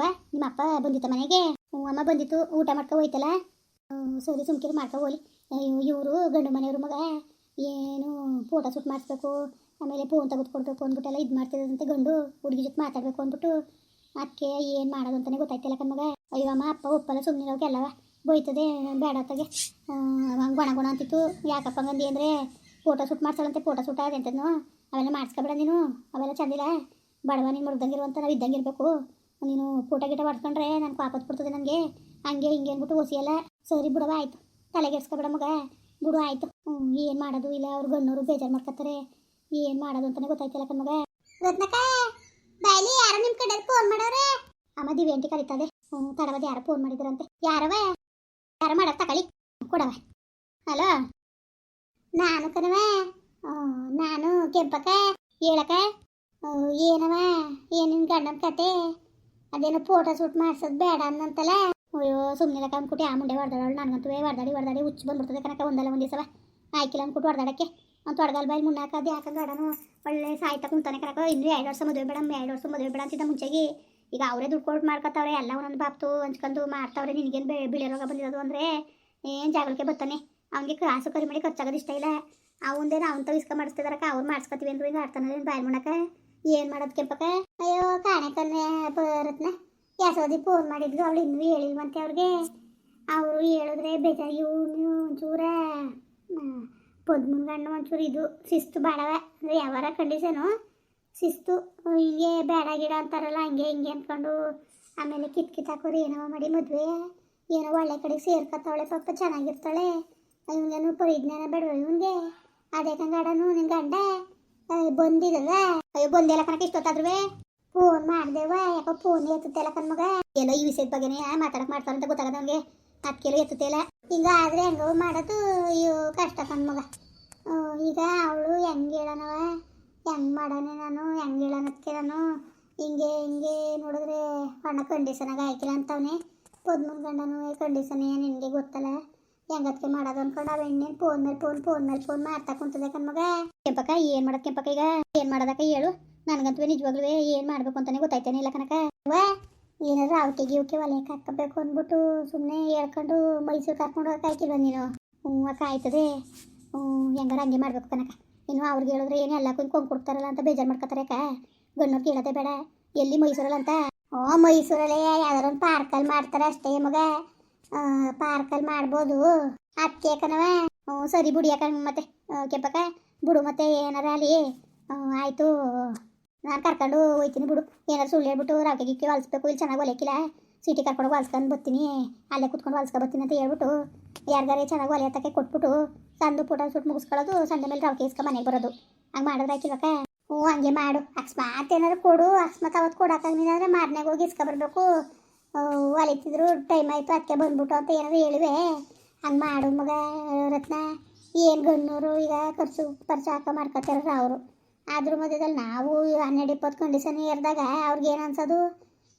ಅವ್ವ ನಿಮ್ಮ ಅಪ್ಪ ಬಂದಿತ್ತ ಮನೆಗೆ? ಅಮ್ಮ ಬಂದಿತ್ತು. ಊಟ ಮಾಡ್ಕೊ ಹೋಯ್ತಲ್ಲ? ಸೌದಿ ಸುಮ್ಕಿರು ಮಾಡ್ಕೊ ಹೋಗ್ಲಿ. ಇವರು ಗಂಡು ಮನೆಯವ್ರ ಮಗ. ಏನು ಫೋಟೋ ಶೂಟ್ ಮಾಡಿಸ್ಬೇಕು, ಆಮೇಲೆ ಫೋನ್ ತೆಗೆದುಕೊಡ್ಬೇಕು ಅಂದ್ಬಿಟ್ಟೆಲ್ಲ ಇದು ಮಾಡ್ತಿದ್ದಂತೆ ಗಂಡು. ಹುಡುಗಿ ಜೊತೆ ಮಾತಾಡಬೇಕು ಅಂದ್ಬಿಟ್ಟು. ಅದಕ್ಕೆ ಏನು ಮಾಡೋದು ಅಂತಲೇ ಗೊತ್ತಾಯ್ತಿಲ್ಲ ಕಣ್ಮಗ ಅಯ್ಯೋ, ಅಮ್ಮ, ಅಪ್ಪ ಒಪ್ಪಲ್ಲ ಸುಮ್ಮನೆ ಎಲ್ಲವ ಬೋಯ್ತದೆ ಬೇಡ ಹೊತ್ತಗೆ ಹಂಗೆ ಗೊಣ ಗುಣ ಅಂತಿತ್ತು. ಯಾಕಪ್ಪ ಹಂಗಂದಿ ಅಂದರೆ ಫೋಟೋ ಶೂಟ್ ಮಾಡ್ಸಲಂತೆ ಫೋಟೋ ಶೂಟ್ ಅದಂತನು ಅವೆಲ್ಲ ಮಾಡಿಸ್ಕೊಬೇಡ ನೀನು. ಅವೆಲ್ಲ ಚಂದಿಲ್ಲ. ಬಡವ ನೀನು ಮುಡ್ದಂಗಿರು ಅಂತ ನಾವು ಇದ್ದಂಗೆ ಇರಬೇಕು. ನೀನು ಫೋಟೋ ಗಿಟ ಮಾಡ್ಕೊಂಡ್ರೆ ನನ್ನ ಪಾಪತ್ ಬಿಡ್ತದೆ ನನಗೆ. ಹಂಗೆ ಹಿಂಗೆ ಅಂದ್ಬಿಟ್ಟು ಒಸಿಯಲ್ಲ ಸರಿ ಬಿಡವ ಆಯಿತು. ತಲೆಗೆಡ್ಸ್ಕೊಬೇಡ ಮಗ. ಬಿಡು ಆಯ್ತು. ಏನು ಮಾಡೋದು? ಇಲ್ಲ ಅವ್ರು ಗಣ್ಣವರು ಬೇಜಾರು ಮಾಡ್ಕೊತಾರೆ ಏನು ಮಾಡೋದು ಅಂತಲೇ ಗೊತ್ತಾಯ್ತಿಲ್ಲ ಕಣ್ಮಗ ರತ್ನಕ್ಕ ಬಾಯ್ಲಿ ಯಾರೋ ನಿಮ್ಮ ಕಡೆ ಫೋನ್ ಮಾಡವ್ರೆ ಅಮ್ಮ ದಿವ್ಯಾಂಟಿ ಕರೀತದೆ ಹ್ಞೂ ತಡವದು ಯಾರೋ ಫೋನ್ ಮಾಡಿದ್ರಂತೆ. ಯಾರವ ಯಾರು ಮಾಡಕ್ ತಕಳಿ ಕೊಡವ ಹಲೋ? ನಾನು ಕಣವ ನಾನು ಕೆಂಪಕ್ಕ. ಹೇಳಕ್ಕ ಹ್ಮ್, ಏನವ ಏನಿನ್ ಗಂಡನ ಕತೆ? ಅದೇನೋ ಫೋಟೋ ಶೂಟ್ ಮಾಡ್ಸೋದು ಬೇಡ ಅನ್ನಂತಲ್ಲ ಅಯ್ಯೋ ಸುಮ್ಮನೆ ಅಂದ್ಬಿಟ್ಟು ಆ ಮುಂಡೆ ಹೊಡೆದಾಳು ನನಗಂತೂ ಹೊಡೆದಾಡಿ ಹೊಡೆದಾಡಿ, ಹುಚ್ಚು ಬಂದ್ಬಿಡ್ತದೆ ಕನಕ ಒಂದಲ್ಲ ಒಂದು ದಿವಸ ಆಯ್ಕಿಲ್ಲ ಅಂದ್ಬಿಟ್ಟು ಹೊಡೆದಾಡಕ್ಕೆ. ಅವ್ನು ತೊಡಗಲ್ ಬಾಯಿ ಮುನ್ನಾಕ ಅದು ಯಾಕೆ ಗಾಡನು, ಒಳ್ಳೆ ಸಾಯ್ತ ಕುಂತಾನೆ ಕನಕ ಇನ್ನು ಎರಡು ವರ್ಷ ಮದುವೆ ಬೇಡ ಎರಡು ವರ್ಷ ಮದುವೆ ಬೇಡ ಅಂತಿದ್ದ ಮುಂಚೆಗೆ. ಈಗ ಅವರೇ ದುಡ್ಡು ಕೊಟ್ಟು ಮಾಡ್ಕೊತಾವ್ರೆ ಎಲ್ಲ ಒಂದೊಂದು ಬಾಪ್ತು ಹಂಚ್ಕೊಂಡು ಮಾಡ್ತಾವ್ರೆ, ನಿನಗೇನು ಬೆ, ಬಿಳಿ ರೋಗ ಬಂದಿರೋದು ಅಂದರೆ, ಏನು ಜಾಗಕ್ಕೆ ಬರ್ತಾನೆ. ಅವನಿಗೆ ಕಾಸು ಕರಿ ಮಾಡಿ ಖರ್ಚಾಗೋದು ಇಷ್ಟ ಇಲ್ಲ. ಅವಂದೇನು ಅವನ್ ತವಿಸ್ಕ ಮಾಡಿಸ್ತಿದಾರಕ್ಕ, ಅವ್ರು ಮಾಡಿಸ್ಕೊತೀವಿ ಅಂದ್ರೆ ಆಡ್ತಾನೆ ಬಾಯ್ ಮಾಡಕ ಏನು ಮಾಡೋದು ಕೆಂಪಕ್ಕ? ಅಯ್ಯೋ, ಕಾಣೆ ಕಣ್ಣೆ ಬರತ್ನ. ಯಾಸೋದಿ ಫೋನ್ ಮಾಡಿದ್ರು ಅವಳು ಇನ್ನೂ ಹೇಳಿಲ್ವಂತೆ ಅವ್ರಿಗೆ. ಅವರು ಹೇಳಿದ್ರೆ ಬೇಜಾರು. ಇವನು ಒಂಚೂರ ಪದ್ಮನ್ ಒಂಚೂರು ಇದು, ಶಿಸ್ತು ಬಾಡವ ಅಂದ್ರೆ ಯಾವಾರ ಕಂಡೀಷನು ಶಿಸ್ತು, ಹಿಂಗೆ ಬೇಡ ಗಿಡ ಅಂತಾರಲ್ಲ, ಹಂಗೆ ಹಿಂಗೆ ಅಂದ್ಕೊಂಡು ಆಮೇಲೆ ಕಿತ್ ಕಿತ್ತಾಕೋರು ಏನೋ ಮಾಡಿ ಮದುವೆ. ಏನೋ ಒಳ್ಳೆ ಕಡೆ ಸೇರ್ಕೊತಾವಳೆ, ಪಾಪ ಚೆನ್ನಾಗಿರ್ತಾಳೆ. ಇವನೇನು ಪರಿಜ್ಞಾನ ಬೇಡವ ಇವನಿಗೆ. ಅದೇ ಕಂಗಾಡನು ನಿನ್ ಗಂಡ. ಬಂದಿದದ ಅಯ್ಯೋ, ಬಂದಿಲ್ಲ ಕಣಕ್ಕೆ ಇಷ್ಟೊತ್ತಾದ್ರೂ ಫೋನ್ ಮಾಡ್ದೇವ ಯಾಕೋ ಫೋನ್ ಎತ್ತುತ್ತೆಲ್ಲ ಕಣ್ಮಗ ಏನೋ ಈ ವಿಷಯದ ಬಗ್ಗೆನೇ ಮಾತಾಡಕ್ ಮಾಡ್ತಾರ ಅಂತ ಗೊತ್ತಾಗದ ಅವ್ನಿಗೆ ಅದಕ್ಕೆಲ್ಲ ಎತ್ತುತ್ತಿಲ್ಲ ಹಿಂಗ ಆದ್ರೆ ಹೆಂಗೋ ಮಾಡೋದು, ಅಯ್ಯೋ, ಕಷ್ಟ ಕಣ್ಮಗ ಈಗ ಅವಳು ಹೆಂಗೆ ಹೇಳನವ? ಹೆಂಗ್ ಮಾಡಾನೆ ನಾನು? ಹೆಂಗ್ ಹೇಳನಕ್ಕೆ ನಾನು? ಹಿಂಗೆ ಹಿಂಗೆ ನೋಡಿದ್ರೆ ಹಣ ಕಂಡೀಷನಾಗ ಹಾಕಿಲ್ಲ ಅಂತವನೆ. ಪದ್ಮನ್ ಗಂಡನು ಕಂಡೀಷನ್ ನಿನಗೆ ಗೊತ್ತಲ್ಲ? ಹೆಂಗತ್ಕೆ ಮಾಡೋದು ಅನ್ಕೊಂಡು ಅವ ಎಣ್ಣೆ ಫೋನ್ ಮೇಲೆ ಫೋನ್ ಫೋನ್ ಮೇಲೆ ಫೋನ್ ಮಾಡ್ತಾ ಕುಂತದೆ ಕಣ್ಮಗ ಕೆಂಪಕ್ಕ, ಏನ್ ಮಾಡದ್ ಕೆಂಪಕ್ಕ ಈಗ? ಏನ್ ಮಾಡೋದಕ್ಕ ಹೇಳು? ನನಗಂತೂ ನಿಜವಾಗ್ಲೂ ಏನ್ ಮಾಡ್ಬೇಕು ಅಂತಾನೆ ಗೊತ್ತಾಯ್ತಾನೆ ಇಲ್ಲ ಕನಕ ಏನಾದ್ರು ಅವಕ್ಕೆ ಗಿವಕ್ಕೆ ಒಲೆಯಕ್ಕೆ ಹಾಕಬೇಕು ಅಂದ್ಬಿಟ್ಟು ಸುಮ್ಮನೆ ಹೇಳ್ಕೊಂಡು ಮೈಸೂರು ಕರ್ಕೊಂಡು ಕಾಯ್ತಿಲ್ವ ನೀನು? ಹ್ಞೂ, ಅಕ್ಕ ಆಯ್ತದೆ. ಹ್ಞೂ, ಹೆಂಗಾರ ಹಂಗೆ ಮಾಡ್ಬೇಕು ಕನಕ ಇನ್ನು ಅವ್ರಿಗೆ ಹೇಳಿದ್ರೆ ಏನು ಎಲ್ಲ ಕೊಂಡು ಕೊಡ್ತಾರಲ್ಲ ಅಂತ ಬೇಜಾರು ಮಾಡ್ಕೊತಾರೆ ಅಕ್ಕ. ಗಣ್ಣು ಕೇಳೋದೇ ಬೇಡ. ಎಲ್ಲಿ ಮೈಸೂರಲ್ಲಿ ಅಂತ ಓ ಮೈಸೂರಲ್ಲೇ ಯಾವ್ದಾರ ಒಂದು ಪಾರ್ಕಲ್ಲಿ ಮಾಡ್ತಾರೆ ಅಷ್ಟೇ ಮಗ. ಪಾರ್ಕಲ್ಲಿ ಮಾಡ್ಬೋದು. ಅದಕ್ಕೆ ಹ್ಞೂ, ಸರಿ ಬಿಡಿ ಮತ್ತೆ ಕೆಪ್ಪಕ ಬಿಡು ಮತ್ತೆ ಏನಾರ ಅಲ್ಲಿ. ಆಯಿತು. ನಾನು ಕರ್ಕೊಂಡು ಹೋಯ್ತೀನಿ ಬಿಡು. ಏನಾರು ಸುಳ್ಳು ಹೇಳ್ಬಿಟ್ಟು ರಾಕೆ ಗಿಕ್ಕಿ ಹೊಲ್ಸ್ಬೇಕು, ಇಲ್ಲಿ ಚೆನ್ನಾಗಿ ಒಲೆಕಿಲ್ಲ ಸಿಟಿ ಕರ್ಕೊಂಡು ಹೊಲ್ಸ್ಕೊಂಡು ಬರ್ತೀನಿ. ಅಲ್ಲೇ ಕುತ್ಕೊಂಡು ಹೊಲ್ಸ್ಕೊ ಬರ್ತೀನಿ ಅಂತ ಹೇಳ್ಬಿಟ್ಟು ಯಾರ್ಗಾರೇ ಚೆನ್ನಾಗಿ ಒಲೆ ಹತ್ತಕ್ಕೆ ಕೊಟ್ಬಿಟ್ಟು ಸಂದು ಪುಟ ಸುಟ್ಟು ಮುಗಿಸ್ಕೊಳ್ಳೋದು, ಸಂಡೆ ಮೇಲೆ ರಾಕೆ ಇಸ್ಕೊ ಮನೆಗೆ ಬರೋದು. ಹಂಗೆ ಮಾಡಿದ್ರೆ ಆಯ್ತಿಲ್ವಕ್ಕ ಹ್ಞೂ, ಹಂಗೆ ಮಾಡು. ಅಕಸ್ಮಾತ್ ಏನಾದ್ರು ಕೊಡು. ಅಕಸ್ಮಾತ್ ಅವತ್ತು ಕೊಡೋಕ್ಕಾಗಿಲ್ಲ ಅಂದರೆ ಮಾರನೇಗೆ ಹೋಗಿ ಇಸ್ಕೊ ಹೊಲಿತಿದ್ರು ಟೈಮ್ ಆಯಿತು ಅದಕ್ಕೆ ಬಂದ್ಬಿಟ್ಟು ಅಂತ ಏನಾದ್ರು ಹೇಳುವೆ. ಹಂಗೆ ಮಾಡು ಮಗ, ರತ್ನ. ಏನು ಗಣ್ಣೂರು ಈಗ ಖರ್ಚು ಖರ್ಚು ಹಾಕೋ ಮಾಡ್ಕೊತಾರ ಅವರು. ಅದ್ರ ಮಧ್ಯದಲ್ಲಿ ನಾವು ಹನ್ನೆರಡು ಇಪ್ಪತ್ತು ಕಂಡೀಷನ್ ಏರಿದಾಗ ಅವ್ರಿಗೆ ಏನು ಅನ್ಸೋದು?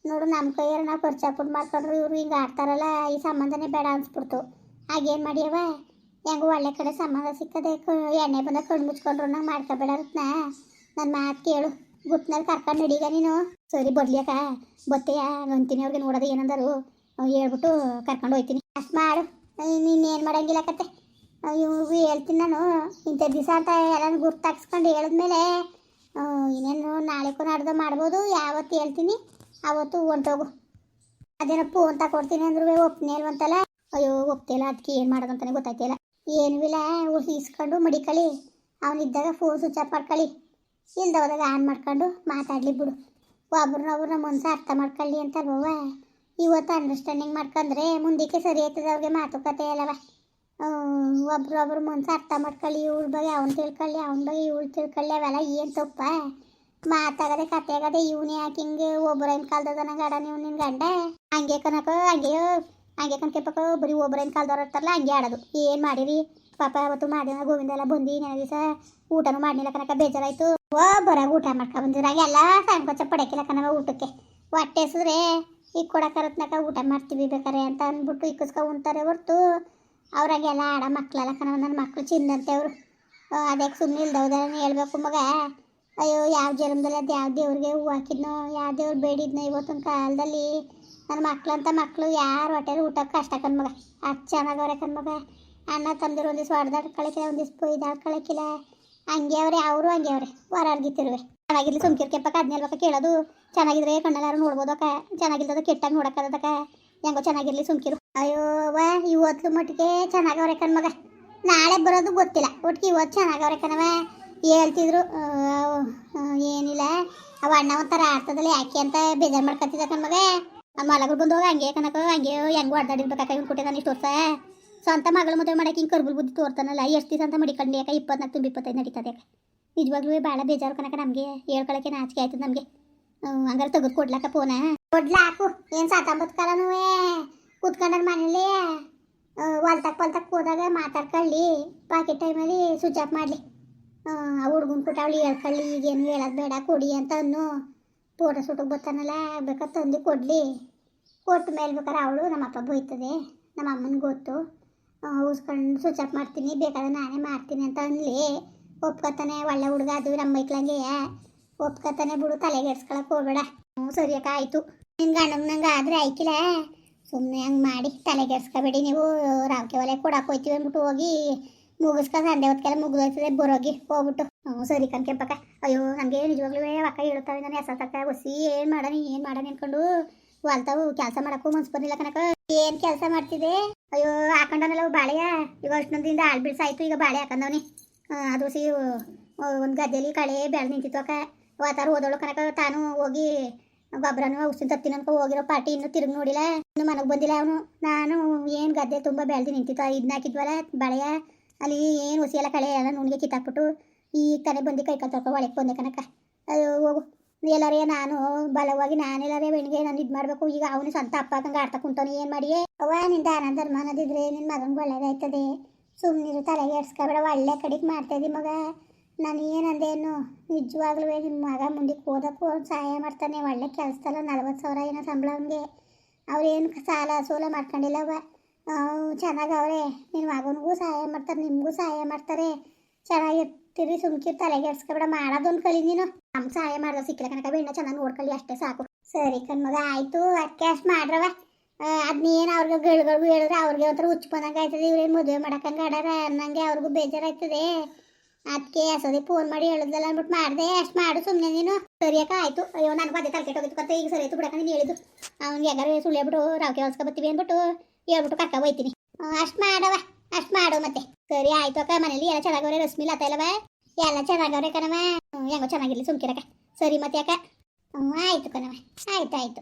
ನೋಡು ನಮ್ಮ ಕೈಯಾರ ನಾವು ಖರ್ಚು ಹಾಕ್ಬಿಟ್ಟು ಮಾಡ್ಕೊಂಡ್ರು ಇವರು ಹಿಂಗೆ ಆಡ್ತಾರಲ್ಲ, ಈ ಸಂಬಂಧನೇ ಬೇಡ ಅನ್ಸ್ಬಿಡ್ತು. ಆಗೇನು ಮಾಡ್ಯವ? ಹೆಂಗೆ ಒಳ್ಳೆ ಕಡೆ ಸಂಬಂಧ ಸಿಕ್ಕದೆ ಎಣ್ಣೆ ಬಂದ ಕಣ್ಣು ಮುಚ್ಕೊಂಡ್ರು, ನಂಗೆ ಮಾಡ್ಕೋಬೇಡ ರತ್ನ. ನನ್ನ ಮಾತು ಕೇಳು. ಗುಟ್ನಲ್ಲಿ ಕರ್ಕೊಂಡು ನಡೀಗ ನೀನು? ಸರಿ ಬರ್ಲಿಯಕ್ಕ ಬತ್ತೆಯ ಅಂತೀನಿ ಅವ್ರಿಗೆ ನೋಡೋದು ಏನಂದರು. ಹೇಳ್ಬಿಟ್ಟು ಕರ್ಕೊಂಡು ಹೋಯ್ತೀನಿ. ಅಷ್ಟು ಮಾಡು. ನೀನೇನು ಮಾಡಂಗಿಲ್ಲ ಕತೆ. ಇವು ಹೇಳ್ತೀನಿ ನಾನು. ಇಂಥ ದಿವಸ ಅಂತ ಎಲ್ಲ ಗುರ್ತಾಕ್ಸ್ಕೊಂಡು ಹೇಳಿದ್ಮೇಲೆ ಆ, ಇನ್ನೇನು ನಾಳೆಗೂ ನಾಡ್ದು ಮಾಡ್ಬೋದು. ಯಾವತ್ತು ಹೇಳ್ತೀನಿ ಆವತ್ತು ಹೊಂಟೋಗು. ಅದೇನೋ ಫೋನ್ ತಗೊಡ್ತೀನಿ ಅಂದ್ರೂ ಒಪ್ನೇ ಇಲ್ವಂತಲ್ಲ. ಅಯ್ಯೋ ಒಪ್ತಿಲ್ಲ ಅದಕ್ಕೆ ಏನು ಮಾಡೋದಂತಾನೆ ಗೊತ್ತಾಯ್ತಿಲ್ಲ ಏನೂ ಇಲ್ಲ. ಇಸ್ಕೊಂಡು ಮಡಿಕಳಿ. ಅವನಿದ್ದಾಗ ಫೋನ್ ಸ್ವಿಚ್ ಆಫ್ ಮಾಡ್ಕೊಳ್ಳಿ ಇಲ್ದ ಹೋದಾಗ ಆನ್ ಮಾಡ್ಕೊಂಡು ಮಾತಾಡ್ಲಿ ಬಿಡು. ಒಬ್ರನ್ನೊಬ್ರನ್ನ ಮನ್ಸ ಅರ್ಥ ಮಾಡ್ಕೊಳ್ಳಿ ಅಂತಲ್ವ ಇವತ್ತು ಅಂಡರ್ಸ್ಟ್ಯಾಂಡಿಂಗ್ ಮಾಡ್ಕೊಂಡ್ರೆ ಮುಂದಕ್ಕೆ ಸರಿ ಆಯ್ತದೆ ಅವ್ರಿಗೆ ಮಾತುಕತೆ ಅಲ್ಲವ ಒಬ್ರೊಬ್ರು ಮನ್ಸು ಅರ್ಥ ಮಾಡ್ಕೊಳ್ಳಿ ಇವ್ಳ ಬಗ್ಗೆ ಅವ್ನು ತಿಳ್ಕೊಳ್ಳಿ ಅವ್ನ ಬಗ್ಗೆ ಇವಳು ತಿಳ್ಕೊಳ್ಳಿ ಅವೆಲ್ಲ ಏನು ತಪ್ಪ? ಮಾತಾಗದೆ ಕತೆ ಆಗದೆ ಇವನೇ ಯಾಕೆ ಹಿಂಗೆ ಒಬ್ಬರೈನ್ ಕಾಲ್ದದ ನಂಗೆ ಆಡ ನೀವು ನಿನ್ನ ಗಂಡ? ಹಂಗೆ ಕನಕ ಹಂಗೆ ಹಂಗೆ ಕನ್ಕೆಪಕ್ಕ ಬರೀ ಒಬ್ಬರೈನ್ ಕಾಲ್ದವ್ರು ಇರ್ತಾರಲ್ಲ, ಹಂಗೆ ಆಡೋದು. ಏನು ಮಾಡಿರಿ? ಪಾಪ, ಅವತ್ತು ಮಾಡಿದ ಗೋವಿಂದ ಎಲ್ಲ ಬಂದು ನೆನೆ ದಿವಸ ಊಟನೂ ಮಾಡಲಿಲ್ಲ ಕನಕ ಬೇಜಾರಾಯ್ತು. ಓ ಬರಾಗ ಊಟ ಮಾಡ್ಕೊ ಬಂದಿರಾಗ ಎಲ್ಲ ಸಂಕೋಚ ಪಡಕಿಲ್ಲ ಕನವ ಊಟಕ್ಕೆ. ಹೊಟ್ಟೆ ಎಸಿದ್ರೆ ಈಗ ಕೊಡಕರತ್ನಾಗ ಊಟ ಮಾಡ್ತೀವಿ ಬೇಕಾರೆ ಅಂತ ಅಂದ್ಬಿಟ್ಟು ಇಕ್ಕಿಸ್ಕೊ ಉಣ್ತಾರೆ ಹೊರ್ತು. ಅವ್ರಾಗೆಲ್ಲ ಆಡ ಮಕ್ಕಳೆಲ್ಲ ಕಣವ ನನ್ನ ಮಕ್ಳು ಚಿಂದಂತೆ ಅವರು. ಅದಕ್ಕೆ ಸುಮ್ಮನೆ ಇಲ್ದವ್ದಾರ ಹೇಳ್ಬೇಕು ಮಗ. ಅಯ್ಯೋ, ಯಾವ ಜನ್ಮದಲ್ಲಿ ಅದು ಯಾವ ದೇವ್ರಿಗೆ ಹೂ ಹಾಕಿದ್ನೋ, ಯಾವ ದೇವ್ರು ಬೇಡಿದ್ನೋ ಇವತ್ತಿನ ಕಾಲದಲ್ಲಿ. ನನ್ನ ಮಕ್ಳಂತ ಮಕ್ಕಳು ಯಾರು ಹೊಟ್ಟೆಲಿ ಊಟ ಕಷ್ಟ ಕಣ್ಮಗ ಅಷ್ಟು ಚೆನ್ನಾಗವ್ರೆ ಕಣ್ಮಗ ಅಣ್ಣ ತಂದಿರೋ ಒಂದಿವ್ಸ ಹೊಡೆದಾಡ್ಕೊಳಕಿಲ್ಲ ಒಂದಿವ್ಸ ಬೈದಾಡ್ಕೊಳಕಿಲ್ಲ ಹಂಗೆ ಅವ್ರೆ ಅವರು ಹಂಗೆ ಅವ್ರೆ ಹೊರಗಿತ್ತಿರುವೆ ಚೆನ್ನಾಗಿರ್ಲಿ ಸುಮ್ಕಿರ್ ಕೆಪ್ಪಕ್ಕ ಪಕ್ಕ ಕೇಳೋದು. ಚೆನ್ನಾಗಿದ್ರೆ ಕಣ್ಣಲ್ಲಾರು ನೋಡ್ಬೋದಕ್ಕ ಚೆನ್ನಾಗಿಲ್ದದ ಕೆಟ್ಟಾಗ ನೋಡಕ್ಕದಕ್ಕ ಹೆಂಗೋ ಚೆನ್ನಾಗಿರ್ಲಿ ಸುಮ್ಕಿರು. ಅಯ್ಯೋ ವಾ ಇವತ್ತು ಮಟ್ಟಿಗೆ ಚೆನ್ನಾಗವ್ರೆ ಕಣ್ಮಗ ನಾಳೆ ಬರೋದು ಗೊತ್ತಿಲ್ಲ. ಒಟ್ಟಿಗೆ ಇವತ್ತು ಚೆನ್ನಾಗವ್ರೆ ಕಣವ ಹೇಳ್ತಿದ್ರು ಏನಿಲ್ಲ. ಅವ ಅಣ್ಣ ಒಂಥರ ಆಡ್ತದಲ್ಲ ಯಾಕೆ ಅಂತ ಬೇಜಾರು ಮಾಡ್ಕೊತಿದ್ದ ಕಣ್ಮಗ ಮಲಗರು ಬಂದು ಹೋಗ ಕನಕ ಹಂಗೆ ಹೆಂಗೋ ಅಡ್ಡಾಡಿರ್ಬೇಕಾಗಿ ಇವ್ನು ಕೊಟ್ಟೆ ನಾನು ಇಷ್ಟು ವರ್ಷ. ಸ್ವಂತ ಮಗಳು ಮದುವೆ ಮಾಡಕ್ಕೆ ಹಿಂಗೆ ಕರ್ಬುಲ್ ಬುದ್ಧಿ ತೋರ್ತಾನಲ್ಲ ಎಷ್ಟು ದಿವಸ ಅಂತ ಮಡಿಕೊಂಡು ಯಾಕೆ? ಇಪ್ಪತ್ನಾಲ್ಕು ತುಂಬ ಇಪ್ಪತ್ತೈದು ನಡೀತದೆ ನಿಜವಾಗ್ಲೂ ಭಾಳ ಬೇಜಾರು ಕನಕ ನಮಗೆ, ಹೇಳ್ಕೊಳಕ್ಕೆ ನಾಚಿಕೆ ಆಯ್ತದ ನಮಗೆ. ಹಂಗಾರೆ ತೆಗೆದು ಕೊಡ್ಲಕ್ಕ ಫೋನ ಕೊಡ್ಲಾಕು, ಏನು ಸಾತಂಬತ್ತು ಕಾಲನೂ ಕೂತ್ಕೊಂಡಾರ ಮನೇಲಿ ಹೊಲ್ತಕ್ ಪಲ್ತಕ್ ಹೋದಾಗ ಮಾತಾಡ್ಕೊಳ್ಳಿ ಪಾಕೆಟ್ ಟೈಮಲ್ಲಿ ಸ್ವಿಚ್ ಆಫ್ ಮಾಡಲಿ. ಆ ಹುಡ್ಗನ್ ಪುಟ್ಟ ಅವಳು ಹೇಳ್ಕೊಳ್ಳಿ ಈಗೇನು ಹೇಳೋದು ಬೇಡ, ಕೊಡಿ ಅಂತ ಅನ್ನು ಫೋಟೋ ಶೂಟಿಗೆ ಬರ್ತಾನಲ್ಲ ಬೇಕಾದ್ರೆ ತಂದು ಕೊಡಲಿ. ಕೊಟ್ಟ ಮೇಲೆ ಬೇಕಾದ್ರೆ ಅವಳು ನಮ್ಮ ಅಪ್ಪ ಬೈತದೆ ನಮ್ಮ ಅಮ್ಮನಿಗೆ ಗೊತ್ತು. ಉಸ್ಕೊಂಡು ಸ್ವಿಚ್ ಆಫ್ ಮಾಡ್ತೀನಿ, ಬೇಕಾದ್ರೆ ನಾನೇ ಮಾಡ್ತೀನಿ ಅಂತ ಅನ್ಲಿ ಒಪ್ಕೊತಾನೆ, ಒಳ್ಳೆ ಹುಡುಗ ಅದು ನಮ್ಮ ಬೈಕ್ಲಂಗೆ. ಒಪ್ಕೊತಾನೆ ಬಿಡು, ತಲೆಗೆ ಎಡ್ಸ್ಕೊಳಕ್ ಹೋಗ್ಬೇಡ. ಹ್ಞೂ ಸರಿಯಕ್ಕ ಆಯಿತು. ನಿನ್ನ ಗಂಡಂಗೆ ನಂಗೆ ಆದರೆ ಆಯ್ಕಿಲ್ಲ ಸುಮ್ಮನೆ ಹಂಗೆ ಮಾಡಿ ತಲೆಗೆಡ್ಸ್ಕೊಬೇಡಿ ನೀವು ರಾವಕೆ ಒಲೆ ಕೊಡಕ್ಕೆ ಹೋಯ್ತೀವಿ ಅಂದ್ಬಿಟ್ಟು ಹೋಗಿ, ಮುಗಿಸ್ಕೊ, ಸಂಡೆ ಹೊತ್ಕೆಲ್ಲ ಮುಗಿದೋಯ್ತದೆ, ಬರೋಗಿ, ಹೋಗ್ಬಿಟ್ಟು. ಹ್ಞೂ, ಸರಿ ಕಣ್ಕೆಂಪಕ್ಕ ಅಯ್ಯೋ, ನನಗೆ ನಿಜವಾಗ್ಲೂ ಅಕ್ಕ ಹೇಳ್ತಾವೆ ನಾನು ಹೆಸ ತಕ್ಕ ಒಸಿ ಏನು ಮಾಡೋಣ ಏನು ಮಾಡೋಣ ಅನ್ಕೊಂಡು. ಹೊಲ್ತಾವು, ಕೆಲಸ ಮಾಡಕ್ಕೂ ಮನ್ಸು ಬಂದಿಲ್ಲ ಕನಕ ಏನು ಕೆಲಸ ಮಾಡ್ತಿದೆ ಅಯ್ಯೋ, ಹಾಕೊಂಡನಲ್ಲ ಬಾಳೆಯ ಈಗ ಅಷ್ಟೊಂದಿಂದ ಆಳ್ ಬಿಡ್ಸಾಯ್ತು, ಈಗ ಬಾಳೆ ಹಾಕೊಂಡವನಿ. ಅದು ಸಿ ಒಂದು ಗದ್ದೆಲಿ ಕಳೆ ಬೆಳೆ ನಿಂತಿತ್ತು ಅಕ್ಕ. ವಾತಾರ ಓದೋಳು ಕನಕ ತಾನು ಹೋಗಿ ಗೊಬ್ಬರನು ಔಷಧಿ ತತ್ತಿನ ಅನ್ಕೊ ಹೋಗಿರೋ ಪಾರ್ಟಿ ಇನ್ನೂ ತಿರುಗಿ ನೋಡಿಲ್ಲ, ಇನ್ನು ಮನೆಗೆ ಬಂದಿಲ್ಲ ಅವನು. ನಾನು ಏನು ಗದ್ದೆ ತುಂಬ ಬೆಳೆದು ನಿಂತಿತ್ತು ಇದನ್ನ ಹಾಕಿದ್ವಲ್ಲ, ಬಳೆಯ. ಅಲ್ಲಿ ಏನು ಹುಸಿ ಎಲ್ಲ ಕಳೆ ಎಲ್ಲ ನುಣ್ಗೆ ಕಿತ್ತಾಕ್ಬಿಟ್ಟು ಈಗ ತಾನೇ ಬಂದು ಕೈ ಕಾಲು ತೊಳ್ಕೊ ಒಳಗೆ ಬಂದೆ ಕನಕ ಅಯ್ಯೋ, ಹೋಗು. ಎಲ್ಲರೇ, ನಾನು ಬಲವಾಗಿ ನಾನೆಲ್ಲರೇ ಬೆಣ್ಣಿಗೆ ನಾನು ಇದು ಮಾಡಬೇಕು. ಈಗ ಅವನು ಸ್ವಂತ ಅಪ್ಪ ಹಂಗೆ ಆಡ್ತಾ ಕುಂತವನು, ಏನು ಮಾಡಿಯೇ? ಅವ್ವ ನಿನ್ನ ದಾನ ಧರ್ಮ ಅನ್ನೋದಿದ್ರೆ ನಿನ್ನ ಮಗನಿಗೆ ಒಳ್ಳೇದಾಯ್ತದೆ. ಸುಮ್ಮನಿರು ತಲೆಗೆ ಎಡ್ಸ್ಕೊಬೇಡ, ಒಳ್ಳೆ ಕಡೆಗೆ ಮಾಡ್ತಾಯಿದ್ದಿ ಮಗ. ನಾನು ಏನಂದೇನು ನಿಜವಾಗ್ಲೂ ನಿಮ್ಮ ಮಗ ಮುಂದಕ್ಕೆ ಓದಕ್ಕೂ ಅವ್ನು ಸಹಾಯ ಮಾಡ್ತಾನೆ, ಒಳ್ಳೆ ಕೆಲಸದಲ್ಲ ನಲ್ವತ್ತು ಸಾವಿರ ಏನೋ ಸಂಬಳ ಅವನಿಗೆ. ಅವ್ರೇನು ಸಾಲ ಸೋಲ ಮಾಡ್ಕೊಂಡಿಲ್ಲವ ಚೆನ್ನಾಗಿ ಅವರೇ ನಿನ್ನ ಮಗನಿಗೂ ಸಹಾಯ ಮಾಡ್ತಾರೆ, ನಿಮಗೂ ಸಹಾಯ ಮಾಡ್ತಾರೆ. ಚೆನ್ನಾಗಿರ್ತೀರಿ ಸುಮ್ಕಿರ್, ತಲೆಗೆ ಎಡ್ಸ್ಕೊಬೇಡ, ಮಾಡೋದೊಂದು ಕಲಿ ನೀನು. ನಮ್ಗೆ ಸಹಾಯ ಮಾಡೋದು ಸಿಕ್ಕಿಲ್ಲ ಕನಕ ಬೆಣ್ಣ ಚೆನ್ನಾಗಿ ನೋಡ್ಕೊಳ್ಳಿ, ಅಷ್ಟೇ ಸಾಕು. ಸರಿ ಕಣ್ಮಗ ಆಯಿತು ಅಷ್ಟು ಮಾಡ್ರವ ಅದನ್ನೇನು ಅವ್ರಿಗೆ ಗಿಡಗಳಿಗೂ ಹೇಳಿದ್ರೆ ಅವ್ರಿಗೆ ಒಂಥರ ಹುಚ್ಚು ಆಯ್ತದೆ ಇವ್ರೇನು ಮದುವೆ ಮಾಡೋಕ್ಕಂಗೆ ಆಡಾರ ಅನ್ನಂಗೆ ಅವ್ರಿಗೂ ಬೇಜಾರಾಯ್ತದೆ ಅದಕ್ಕೆ ಅಸೋದಿ ಫೋನ್ ಮಾಡಿ ಹೇಳಿದ್ಲಲ್ಲ ಅಂದ್ಬಿಟ್ಟು ಮಾಡಿದೆ, ಅಷ್ಟು ಮಾಡು ಸುಮ್ಮನೆ ನೀನು. ಸರಿಯಾಕ ಆಯಿತು. ಅಯ್ಯೋ, ನಾನು ಅದೇ ತಲೆ ಕೆಟ್ಟೋಗಿತ್ತು ಕತ್ತೆ ಈಗ ಸರಿ ಆಯ್ತು ಬಿಡಕ್ಕ, ನೀನು ಹೇಳಿದ್ದು. ಅವ್ನಿಗೆ ಯಾರು ಸುಳ್ಳು ರಾವಕೆ ಹೊಲ್ಸ್ಕೊ ಬರ್ತೀವಿ ಅಂದ್ಬಿಟ್ಟು ಹೇಳ್ಬಿಟ್ಟು ಕರ್ಕ ಹೋಯ್ತೀನಿ. ಅಷ್ಟು ಮಾಡವ ಅಷ್ಟು ಮಾಡು ಮತ್ತೆ. ಸರಿ ಆಯ್ತು ಅಕ್ಕ, ಮನೇಲಿ ಎಲ್ಲ ಚೆನ್ನಾಗವ್ರೆ ರಶ್ಮಿ, ಲತ ಇಲ್ಲವ? ಎಲ್ಲ ಚೆನ್ನಾಗವ್ರೆ ಕಣವ ಹೆಂಗೋ ಚೆನ್ನಾಗಿರ್ಲಿ ಸುಮ್ಕಿರಕ್ಕ. ಸರಿ ಮತ್ತೆ ಅಕ್ಕ. ಹ್ಞೂ ಆಯಿತು ಕಣವ ಆಯ್ತು, ಆಯಿತು.